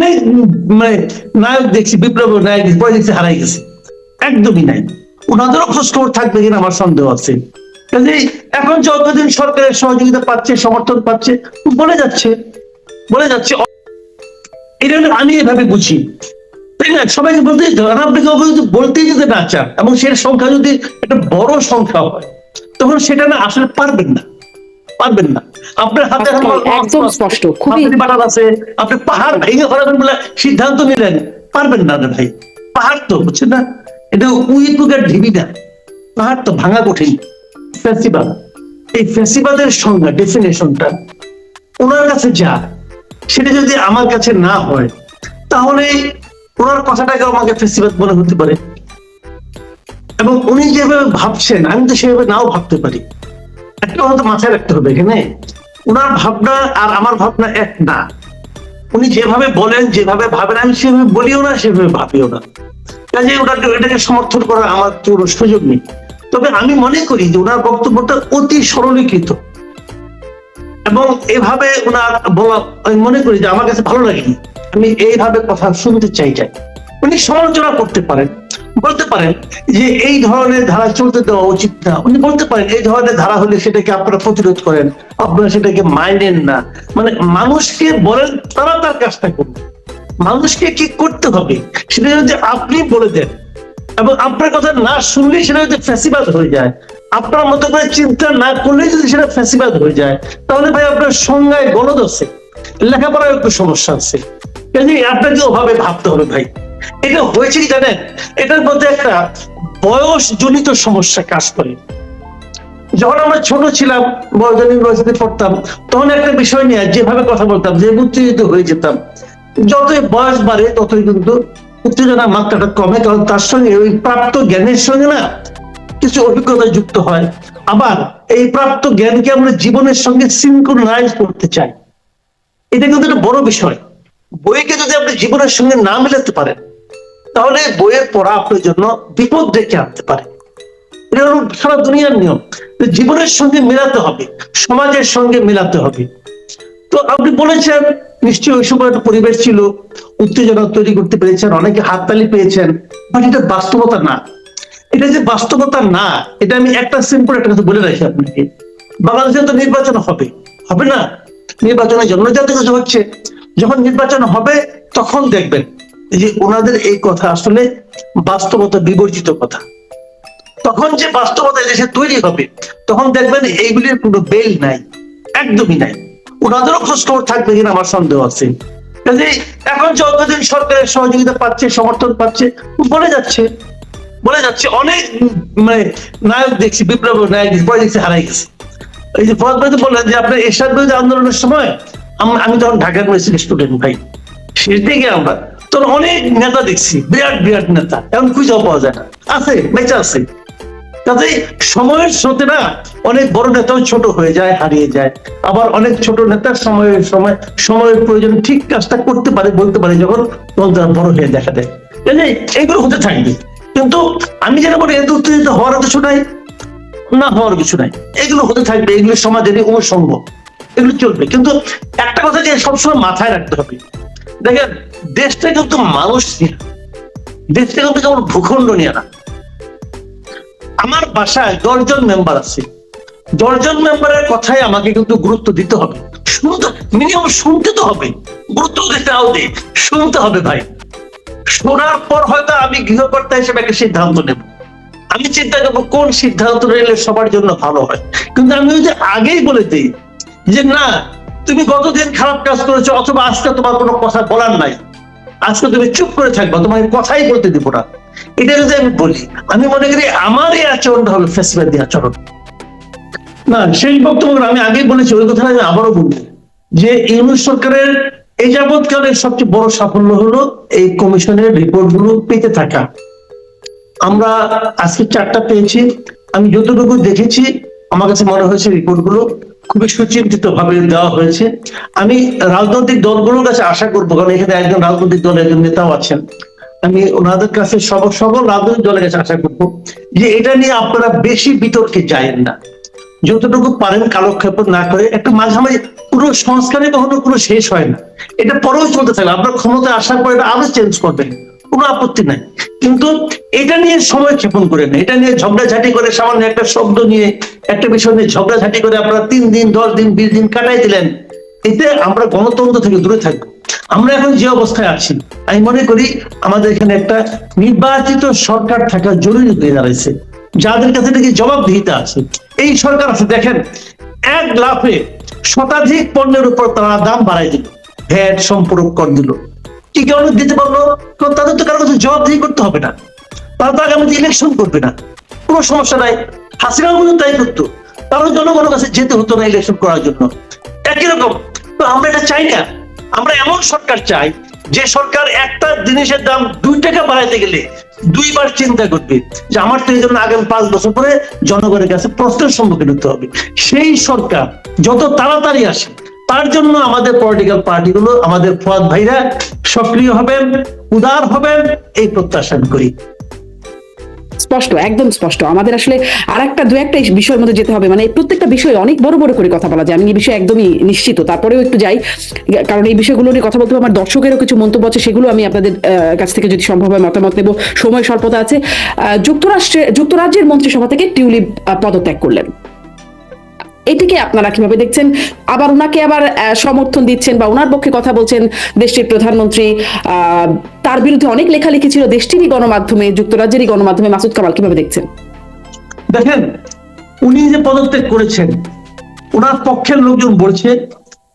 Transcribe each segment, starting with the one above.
অনেক মানে নায়ক দেখছি, বিপ্লব নায়ক পরে দেখছি, হারাই গেছে। একদমই নাই। ওনাদেরও খোঁজ খবর থাকবে কিনা আমার সন্দেহ আছে। কাজেই এখন যতদিন সরকারের সহযোগিতা পাচ্ছে, সমর্থন পাচ্ছে, বলে যাচ্ছে বলে যাচ্ছে এটা আমি এভাবে বুঝি। তাই না সবাইকে বলতে আর আপনাকে অবশ্যই বলতেই যদি না চান এবং সের সংখ্যা যদি একটা বড় সংখ্যা হয়, তখন সেটা না আসলে পারবেন না। পারবেন না। আপনার হাতে একদম- স্পষ্ট, খুবই- আছে। আপনি পাহাড় ভেঙে ফেলাবেন বলে সিদ্ধান্ত নিলেন। পারবেন না ভাই। পাহাড় তো বুঝছেন না? এটা উই টুকার ঢিবি না পাহাড় তো ভাঙা কঠিন। এই সংজ্ঞা ডেফিনেশনটা ওনার কাছে যা। সেটা যদি আমার কাছে না হয় তাহলে ওনার কথাটাকে আমাকে ফেস্টিভাল মনে হতে পারে। এবং উনি যেভাবে ভাবছেন আমি তো সেভাবে নাও ভাবতে পারি। একটা কথা মাথায় রাখতে হবে এখানে। ওনার ভাবনা আর আমার ভাবনা এক না। উনি যেভাবে বলেন, যেভাবে ভাবেন, আমি সেভাবে বলিও না, সেভাবে ভাবিও না। কাজে ওনাকে এটাকে সমর্থন করার আমার কোনো সুযোগ নেই। তবে আমি মনে করি যে ওনার বক্তব্যটা অতি সরলীকৃত। এবং এভাবে ওনার আমি মনে করি যে আমার কাছে ভালো লাগেনি। আমি এইভাবে কথা শুনতে চাই চাই উনি সমালোচনা করতে পারেন। বলতে পারেন যে এই ধরনের ধারা চলতে দেওয়া উচিত না। উনি বলতে পারেন, এই ধরনের ধারা হলে সেটাকে আপনারা প্রতিরোধ করেন, আপনারা সেটাকে মাইনেন না। মানে মানুষকে বলেন, তারা তার কাজটা করবে। মানুষকে কি করতে হবে? সেটা যদি আপনি বলে দেন, এবং আপনার কথা না শুনলে সেটা যদি ফ্যাসিবাদ হয়ে যায়। আপনার মতো করে চিন্তা না করলে যদি সেটা ফ্যাসিবাদ হয়ে যায়, তাহলে ভাই আপনার সংজ্ঞায় গলদ আছে লেখাপড়ার একটু সমস্যা আছে। আপনাকে ওভাবে ভাবতে হবে ভাই। এটা হয়েছে কি জানেন? এটার মধ্যে একটা বয়স জনিত সমস্যা কাজ করে। যখন আমরা ছোট ছিলাম বড়জন ইউনিভার্সিটি পড়তাম, তখন একটা বিষয় নিয়ে যেভাবে কথা বলতাম, যে উত্তেজিত হয়ে যেতাম, যতই বয়স বাড়ে, ততই কিন্তু উত্তেজনার মাত্রাটা কমে, কারণ তার সঙ্গে ওই প্রাপ্ত জ্ঞানের সঙ্গে না কিছু অভিজ্ঞতা যুক্ত হয়। আবার এই প্রাপ্ত জ্ঞানকে আমরা জীবনের সঙ্গে সিনক্রোনাইজ করতে চাই। এটা কিন্তু একটা বড় বিষয়। বইকে যদি আপনি জীবনের সঙ্গে না মেলাতে পারেন তাহলে বইয়ের পড়া আপনার জন্য বিপদ ডেকে আনতে পারে। সারা দুনিয়ার নিয়ম। জীবনের সঙ্গে মেলাতে হবে, সমাজের সঙ্গে মেলাতে হবে। তো আপনি বলেছেন, নিশ্চয়ই ওই সময় একটা পরিবেশ ছিল, উত্তেজনা তৈরি করতে পেরেছেন, অনেকে হাততালি পেয়েছেন বাট এটা বাস্তবতা না। এটা যে বাস্তবতা না, এটা আমি একটা সিম্পল একটা কথা বলে রাখি আপনাকে। বাংলাদেশে তো নির্বাচন হবে। হবে না? নির্বাচনের জন্য যত কিছু হচ্ছে। যখন নির্বাচন হবে, তখন দেখবেন যে ওনাদের এই কথা আসলে বাস্তবতা বিবর্জিত কথা। তখন যে বাস্তবতা দেশে তৈরি হবে, তখন দেখবেন এইগুলির কোনো বেল নাই, একদমই নাই। ওনাদেরও খোঁজ খবর থাকবে কিনা আমার সন্দেহ আছে। কাজে এখন যতদিন সরকারের সহযোগিতা পাচ্ছে, সমর্থন পাচ্ছে, বলে যাচ্ছে। বলে যাচ্ছে, অনেক মানে নায়ক দেখছি, বিপ্লব নায়ক পরে দেখছি হারাই গেছে। এই যে ফরাদ ভাই তো বললেন যে, আপনার এরশাদ বিরোধী আন্দোলনের সময় আমি তখন ঢাকা ইউনিভার্সিটি স্টুডেন্ট ভাই। শেষ দিকে আমরা তখন অনেক নেতা দেখছি, বিরাট বিরাট নেতা। এখন খুঁজেও পাওয়া যায় না। আছে বেঁচে আছে। কাজে সময়ের স্রোতে না অনেক বড় নেতাও ছোট হয়ে যায়, হারিয়ে যায়। আবার অনেক ছোট নেতা সময়ের সময়, সময়ের প্রয়োজন ঠিক কাজটা করতে পারে, বলতে পারে যখন তখন তারা বড় হয়ে দেখা দেয়। কাজে এইগুলো হতে থাকবে। কিন্তু আমি যেটা বলি এত উত্তেজিত হওয়ার কিছু নাই, না হওয়ার কিছু নাই। এগুলো হতে থাকবে, এগুলো সমাজের অনুসঙ্গ। এগুলো চলবে। কিন্তু একটা কথা যে সবসময় মাথায় রাখতে হবে দেখেন, দেশটা কিন্তু মানুষ নিয়ে দেশটা কিন্তু কেমন ভূখণ্ড নিয়ে না। আমার বাসায় দশজন মেম্বার আছে। দশজন মেম্বারের কথাই আমাকে কিন্তু গুরুত্ব দিতে হবে। শুনতে মিনিমাম শুনতে তো হবে। গুরুত্ব দিতে হবে। শুনতে হবে ভাই। শোনার পর হয়তো আমি গৃহকর্তা হিসেবে একটা সিদ্ধান্ত নেব। আমি চিন্তা করব কোন সিদ্ধান্ত নিলে সবার জন্য ভালো হয়। কিন্তু আমি যদি আগেই বলে দিই যে না তুমি গতদিন খারাপ কাজ করেছ অথবা আজকে তোমার কোনো কথা বলার নাই? আজকে তুমি চুপ করে থাকবা, তোমাকে কথাই বলতে দিব না। এটা যদি আমি বলি, আমি মনে করি আমার এই আচরণটা হবে ফেসিবাদী আচরণ। না, সেই বক্তব্য আমি আগেই বলেছি, ওই কথা আমি আবারও বলব। যে ইউনুস সরকারের এই যাবৎকালের সবচেয়ে বড় সাফল্য হলো এই কমিশনের রিপোর্টগুলো পেতে থাকা। আমরা আজকে চারটা পেয়েছি, আমি যতটুকু দেখেছি আমার কাছে মনে হয়েছে রিপোর্টগুলো খুবই সুচিন্তিত ভাবে দেওয়া হয়েছে। আমি রাজনৈতিক দলগুলোর কাছে আশা করব, কারণ এখানে একজন রাজনৈতিক দলের একজন নেতাও আছেন। আমি ওনাদের কাছে সব, সকল রাজনৈতিক দলের কাছে আশা করব যে এটা নিয়ে আপনারা বেশি বিতর্কে যায়েন না। যতটুকু পারেন কালক্ষেপ না করে, একটা মাঝামাঝি পুরো সংস্কারে কখনো কোনো শেষ হয় না। এটা পরেও চলতে থাকবে আপনার ক্ষমতা আসার পরে এটা আরও চেঞ্জ করবেন কোনো আপত্তি নাই। কিন্তু এটা নিয়ে সময় ক্ষেপণ করে না এটা নিয়ে ঝগড়াঝাটি করে, সামান্য একটা শব্দ নিয়ে, একটা বিষয় নিয়ে ঝগড়াঝাটি করে আপনারা তিন দিন, দশ দিন, বিশ দিন কাটাই দিলেন। এতে আমরা গণতন্ত্র থেকে দূরে থাকব। আমরা এখন যে অবস্থায় আছি, আমি মনে করি আমাদের এখানে একটা নির্বাচিত সরকার থাকা জরুরি হয়ে দাঁড়াইছে। যাদের কাছে নাকি জবাবদিহিতা আছে। এই সরকার আছে, দেখেন, এক লাফে শতাধিক পণ্যের উপর তারা দাম বাড়াই দিল। ভ্যাট সম্পূরক কর দিল। কি কারণে দিতে পারল কারণ তাদের তো কারও কাছে জবাবদিহি করতে হবে না। তারা তো আগামী ইলেকশন করবে না। কোনো সমস্যা নাই। হাসিনা কিন্তু তাই করতো। তারও জনগণের কাছে যেতে হতো না ইলেকশন করার জন্য। একই রকম। তো আমরা এটা চাই না। আমরা এমন সরকার চাই, যে সরকার একটা জিনিসের দাম দুই টাকা বাড়াইতে গেলে দুইবার চিন্তা করবে। যে আমার তো এই জন্য আগামী পাঁচ বছর পরে জনগণের কাছে প্রশ্নের সম্মুখীন হতে হবে। সেই সরকার যত তাড়াতাড়ি আসে তার জন্য আমাদের পলিটিক্যাল পার্টিগুলো আমাদের ফুয়াদ ভাইরা সক্রিয় হবেন, উদার হবেন, এই প্রত্যাশা করি। স্পষ্ট, একদম স্পষ্ট। আমাদের আসলে আর একটা দু একটা বিষয়ের মধ্যে যেতে হবে। মানে প্রত্যেকটা বিষয়ে অনেক বড় বড় করে কথা বলা যায়। আমি এই বিষয়ে একদমই নিশ্চিত। তারপরেও একটু যাই। কারণ এই বিষয়গুলো নিয়ে কথা বলতে আমার দর্শকেরও কিছু মন্তব্য আছে, সেগুলো আমি আপনাদের কাছ থেকে যদি সম্ভব হয় মতামত নেব। সময় স্বল্পতা আছে। যুক্তরাষ্ট্রে, যুক্তরাজ্যের মন্ত্রিসভা থেকে টিউলিপ পদত্যাগ করলেন। এটিকে আপনারা কীভাবে দেখছেন? আবার ওনাকে আবার সমর্থন দিচ্ছেন বা ওনার পক্ষে কথা বলছেন দেশটির প্রধানমন্ত্রী। তার বিরুদ্ধে অনেক লেখালেখি ছিল। দেশটিরই গণমাধ্যমে, যুক্তরাজ্যেরই গণমাধ্যমে। মাসুদ কামাল, কীভাবে দেখছেন? দেখেন, উনি যে পদত্যাগ করেছেন, ওনার পক্ষের লোকজন বলছে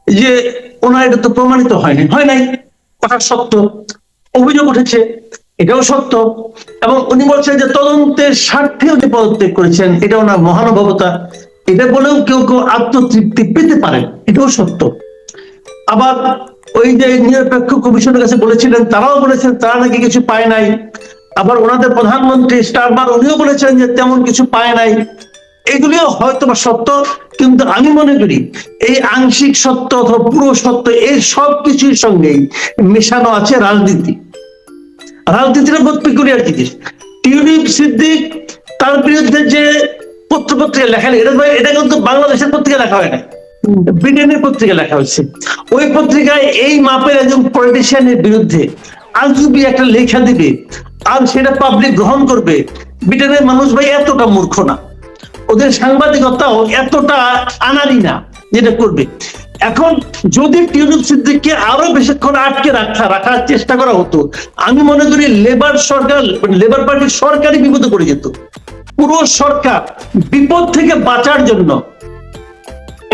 যে ওনার এটা তো প্রমাণিত হয়নি। হয় নাই। কথা সত্য। অভিযোগ উঠেছে। এটাও সত্য। এবং উনি বলছেন যে তদন্তের স্বার্থে উনি পদত্যাগ করেছেন, এটা ওনার মহানুভবতা। এটা বলেও কেউ কেউ আত্মতৃপ্তি পেতে পারে, এটাও সত্য। আবার ওই যে নিরপেক্ষ কমিশনের কাছে বলেছিলেন, তারাও বলেছেন তারা নাকি কিছু পায় নাই। আবার ওনাদের প্রধানমন্ত্রী স্টারবার উনিও বলেছেন যে তেমন কিছু পায় নাই। এগুলিও হয়তো বা সত্য, কিন্তু আমি মনে করি এই আংশিক সত্য অথবা পুরো সত্য এই সব কিছুর সঙ্গেই মেশানো আছে রাজনীতি। রাজনীতির বহুত পেকুলিয়ার জিনিস। টিউলিপ সিদ্দিক তার বিরুদ্ধে যে পত্র পত্রিকা লেখা এটা এটা কিন্তু বাংলাদেশের পত্রিকা লেখা হয় না ব্রিটেনের পত্রিকা লেখা হয়েছে। ওই পত্রিকায় এই মাপের একজন পলিটিশিয়ানের বিরুদ্ধে আজগুবি একটা লেখা দিবে আর সেটা পাবলিক গ্রহণ করবে। ব্রিটেনের মানুষ ভাই এতটা মূর্খ না। ওদের সাংবাদিকতাও এতটা আনারি না যেটা করবে। এখন যদি টিউলিপ সিদ্দিককে আরও বেশিক্ষণ আটকে রাখা রাখার চেষ্টা করা হতো আমি মনে করি লেবার সরকার লেবার পার্টির সরকারই বিপদে পড়ে যেত। পুরো সরকার বিপদ থেকে বাঁচার জন্য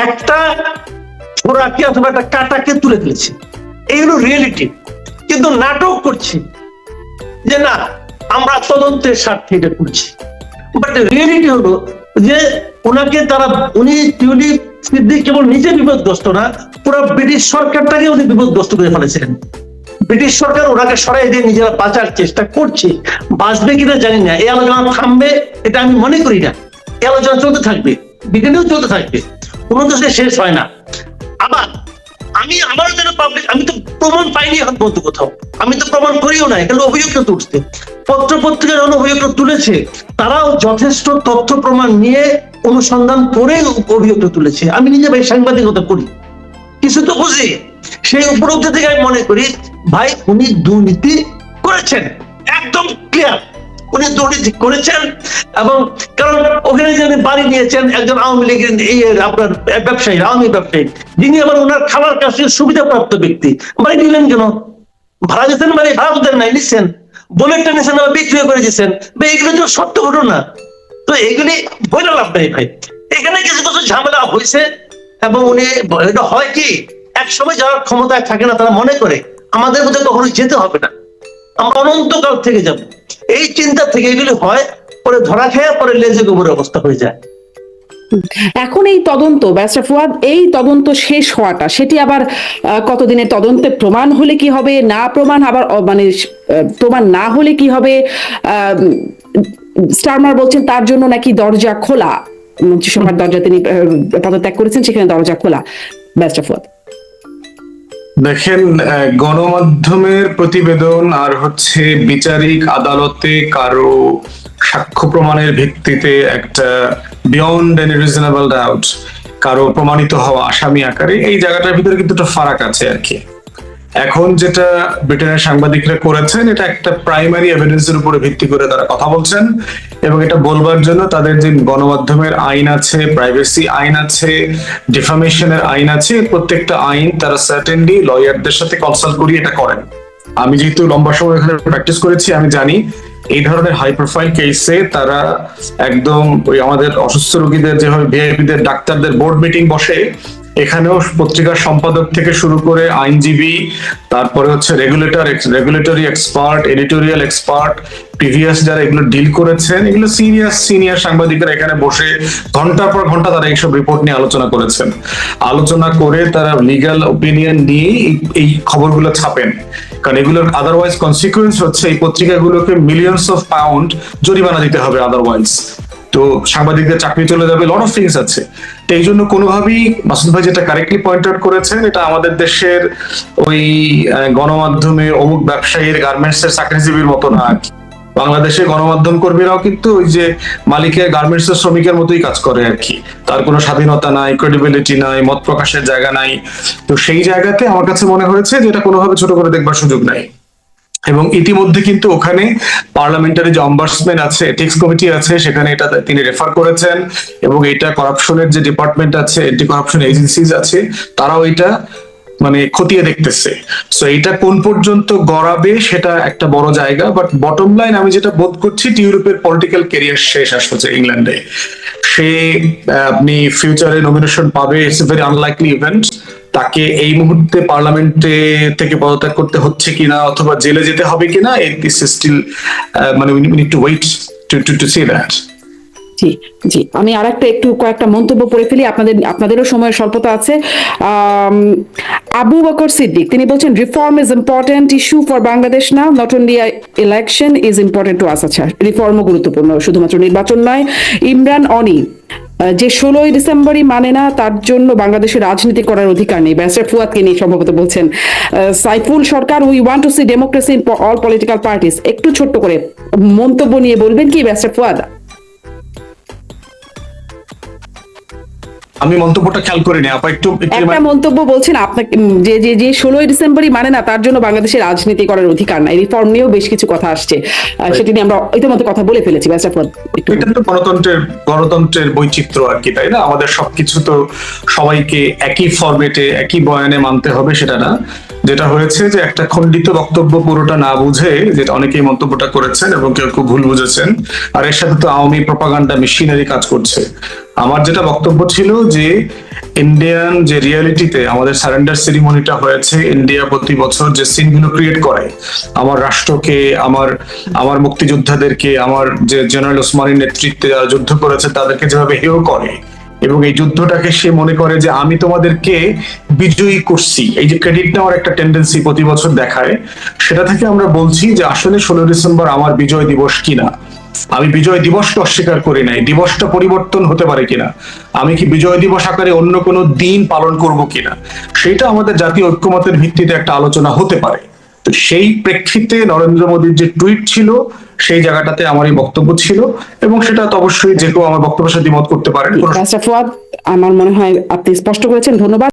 একটা ছোড়াকে অথবা একটা কাটাকে তুলে ফেলেছে এই হলো রিয়েলিটি কিন্তু নাটক করছে যে না, আমরা তদন্তের স্বার্থে এটা করছি। বাট রিয়েলিটি হলো যে ওনাকে তারা, উনি টিউলিপ সিদ্দিক কেবল নিজে বিপদগ্রস্ত না, পুরো ব্রিটিশ সরকারটাকে উনি বিপদগ্রস্ত করে ফেলেছিলেন ব্রিটিশ সরকার ওনাকে সরাই দিয়ে নিজেরা বাঁচার চেষ্টা করছে। বাঁচবে কিনা জানি না। এই আলোচনা থামবে। এটা আমি মনে করি না। আলোচনা চলতে থাকবে ব্রিটেনেও চলতে থাকবে। কোনো দেশে শেষ হয় না। আবার, আমি আমার যেন পাবলিক আমি তো প্রমাণ পাইনি এখন পর্যন্ত কোথাও। আমি তো প্রমাণ করিও না এখানে অভিযোগটা তুলছে? পত্র পত্রিকার অভিযোগটা তুলেছে, তারাও যথেষ্ট তথ্য প্রমাণ নিয়ে অনুসন্ধান করে অভিযোগটা তুলেছে। আমি নিজে ভাই সাংবাদিকতা করি। কিছু তো বুঝি। সেই উপলব্ধি থেকে আমি মনে করি, ভাই, উনি দুর্নীতি করেছেন। একদম ক্লিয়ার উনি দুর্নীতি করেছেন এবং কারণ ওখানে যিনি বাড়ি নিয়েছেন একজন আওয়ামী লীগের আপনার ব্যবসায়ী, আওয়ামী ব্যবসায়ী। যিনি আবার ওনার খাবার কাছে সুবিধাপ্রাপ্ত ব্যক্তি। বাড়ি নিলেন কেন? ভাড়া দিচ্ছেন বাড়ি, ভাড়া দেন নাই নিচ্ছেন বোনেরটা নিচ্ছেন আবার বিক্রি করে দিচ্ছেন এগুলো তো সত্য ঘটনা। তো এগুলি বইটা লাভ নাই ভাই। এখানে কিছু কিছু ঝামেলা হয়েছে এবং উনি এটা হয় কি? এক সময় যারা ক্ষমতায় থাকে না, তারা মনে করে, আমাদের মধ্যে কখনো যেতে হবে না। আমরা অনন্তকাল থেকে যাব। এই চিন্তা থেকে এগুলি হয়, পরে ধরা খেয়ে, পরে লেজে গোবরের অবস্থা হয়ে যায়। এখন এই তদন্ত ব্যাসরা ফুয়াদ, এই তদন্ত শেষ হওয়াটা, সেটি আবার কতদিনের তদন্তে প্রমাণ হলে কি হবে, না প্রমাণ, আবার মানে প্রমাণ না হলে কি হবে স্টারমার বলছেন তার জন্য নাকি দরজা খোলা। মন্ত্রিসভার দরজা তিনি পদত্যাগ করেছেন, সেখানে দরজা খোলা। ব্যাসরা ফুয়াদ। দেখেন গণমাধ্যমের প্রতিবেদন আর হচ্ছে বিচারিক আদালতে কারও সাক্ষ্য প্রমাণের ভিত্তিতে একটা বিয়ন্ড এন রিজনেবল ডাউট কারও প্রমাণিত হওয়া আসামি আকারে এই জায়গাটার ভিতরে কিন্তু একটা ফারাক আছে আর কি। এখন যেটা ব্রিটেনের সাংবাদিকরা করেছেন, এটা একটা প্রাইমারি এভিডেন্সের উপরে ভিত্তি করে তারা কথা বলছেন এবং এটা বলবার জন্য তাদের যে গণমাধ্যমের আইন আছে প্রাইভেসি আইন আছে ডিফামেশনের আইন আছে প্রত্যেকটা আইন তারা সার্টেনলি লয়ারদের সাথে কনসাল্ট করিয়ে এটা করেন। আমি যেহেতু লম্বা সময় এখানে প্র্যাকটিস করেছি, আমি জানি এই ধরনের হাই প্রোফাইল কেসে তারা একদম ওই আমাদের অসুস্থ রোগীদের, যেভাবে ভিআইপিদের ডাক্তারদের বোর্ড মিটিং বসে এখানেও পত্রিকার সম্পাদক থেকে শুরু করে আইনজীবী, তারপরে হচ্ছে regulator regulatory expert editorial expert previous যারা এগুলো ডিল করেছেন, এগুলো সিনিয়র সিনিয়র সাংবাদিকরা এখানে বসে ঘণ্টার পর ঘণ্টা তারা এইসব রিপোর্ট নিয়ে আলোচনা করেছেন। আলোচনা করে তারা লিগাল ওপিনিয়ন নিয়ে এই- খবরগুলো ছাপেন। কারণ এগুলোর আদারওয়াইজ কনসিকুয়েন্স হচ্ছে এই পত্রিকাগুলোকে মিলিয়নস অফ পাউন্ড জরিমানা দিতে হবে আদারওয়াইজ তো সাংবাদিকদের চাকরি চলে যাবে লট অফ থিংস আছে। তো এই জন্য কোনোভাবেই মাসুদ ভাই যেটা কারেক্টলি পয়েন্ট আউট করেছেন, এটা আমাদের দেশের ওই গণমাধ্যমে অমুক ব্যবসায়ীর গার্মেন্টস এর চাকরিজীবীর মতো না আর কি। বাংলাদেশে গণমাধ্যম কর্মীরাও কিন্তু ওই যে মালিকের গার্মেন্টস এর শ্রমিকের মতোই কাজ করে আর কি। তার কোনো স্বাধীনতা নাই ক্রেডিবিলিটি নাই, মত প্রকাশের জায়গা নাই। তো সেই জায়গাতে আমার কাছে মনে হয়েছে যে এটা কোনোভাবে ছোট করে দেখবার সুযোগ নাই। এবং ইতিমধ্যে কিন্তু ওখানে পার্লামেন্টারি যে আছে এথিক্স কমিটি আছে, সেখানে এটা তিনি রেফার করেছেন এবং এটা করাপশনের যে ডিপার্টমেন্ট আছে এন্টি করাপশন এজেন্সিজ আছে, তারাও এটা মানে খতিয়ে দেখতেছে। সো এটা কোন পর্যন্ত গড়াবে সেটা একটা বড় জায়গা বাট বটম লাইন আমি যেটা বোধ করছি ইউরোপের পলিটিক্যাল কেরিয়ার শেষ আসছে ইংল্যান্ডে। সে আপনি ফিউচারে নমিনেশন পাবে ইটস ভেরি আনলাইকলি ইভেন্ট তাকে এই মুহূর্তে পার্লামেন্টে থেকে পদত্যাগ করতে হচ্ছে কিনা অথবা জেলে যেতে হবে কিনা দিস স্টিল মানে we need to wait to to to see that জি জি। আমি আর একটা একটু কয়েকটা মন্তব্য পড়ে ফেলি, আপনাদের, আপনাদেরও সময়ের স্বল্পতা আছে। আবু বকর সিদ্দিক, তিনি বলছেন reform is important issue for Bangladesh না not only election is important to us আচ্ছা রিফর্মও গুরুত্বপূর্ণ, শুধুমাত্র নির্বাচন নয়। ইমরান অনি যে ষোলোই ডিসেম্বরই মানে না, তার জন্য বাংলাদেশে রাজনীতি করার অধিকার নেই। ব্যারিস্টার ফুয়াদকে নিয়ে সম্ভবত বলছেন Saiful Sarkar we want to see democracy in all political parties একটু ছোট্ট করে মন্তব্য নিয়ে বলবেন কি ব্যারিস্টার ফুয়াদ? আমি মন্তব্যটা খেয়াল করিনি আপা একটু একটু মন্তব্য বলছেন আপনাকে যে যে যে ষোলোই ডিসেম্বরই মানে না তার জন্য বাংলাদেশের রাজনীতি করার অধিকার নাই। রিফর্ম নিয়েও বেশ কিছু কথা আসছে। সেটা নিয়ে আমরা ইতিমধ্যে কথা বলে ফেলেছি। ব্যাস এখন একটু এটা তো গণতন্ত্রের গণতন্ত্রের বৈচিত্র্য আর কি তাই না? আমাদের সবকিছু তো সবাইকে একই ফরম্যাটে একই বয়ানে মানতে হবে সেটা না। যেটা হয়েছে যে একটা খণ্ডিত বক্তব্য পুরোটা না বুঝে, যেটা অনেকেই মন্তব্যটা করেছেন এবং কেউ কেউ ভুল বুঝেছেন, আর এর সাথে তো আওয়ামী প্রপাগান্ডা মেশিনারি কাজ করছে। আমার যেটা বক্তব্য ছিল যে ইন্ডিয়ান যে রিয়ালিটিতে আমাদের সারেন্ডার সেরিমনিটা হয়েছে ইন্ডিয়া প্রতি বছর যে সিনগুলো ক্রিয়েট করে, আমার রাষ্ট্রকে, আমার আমার মুক্তিযোদ্ধাদেরকে, আমার যে জেনারেল ওসমানীর নেতৃত্বে যারা যুদ্ধ করেছে তাদেরকে যেভাবে হেয় করে এবং এই যুদ্ধটাকে সে মনে করে যে আমি তোমাদেরকে বিজয়ী করছি। এই যে ক্রেডিট নেওয়ার একটা টেন্ডেন্সি প্রতি বছর দেখায়, সেটা থেকে আমরা বলছি যে আসলে ষোলো ডিসেম্বর আমার বিজয় দিবস কিনা? আমি বিজয় দিবসকে অস্বীকার করি নাই, দিবসটা পরিবর্তন হতে পারে কিনা? আমি কি বিজয় দিবস আকারে অন্য কোনো দিন পালন করব কিনা? সেটা আমাদের জাতীয় ঐক্যমতের ভিত্তিতে একটা আলোচনা হতে পারে। তো সেই প্রেক্ষিতে নরেন্দ্র মোদীর যে টুইট ছিল সেই জায়গাটাতে আমার এই বক্তব্য ছিল এবং সেটা তো অবশ্যই যে কেউ আমার বক্তব্যের সাথে মত করতে পারেন। আমার মনে হয় আপনি স্পষ্ট করেছেন। ধন্যবাদ।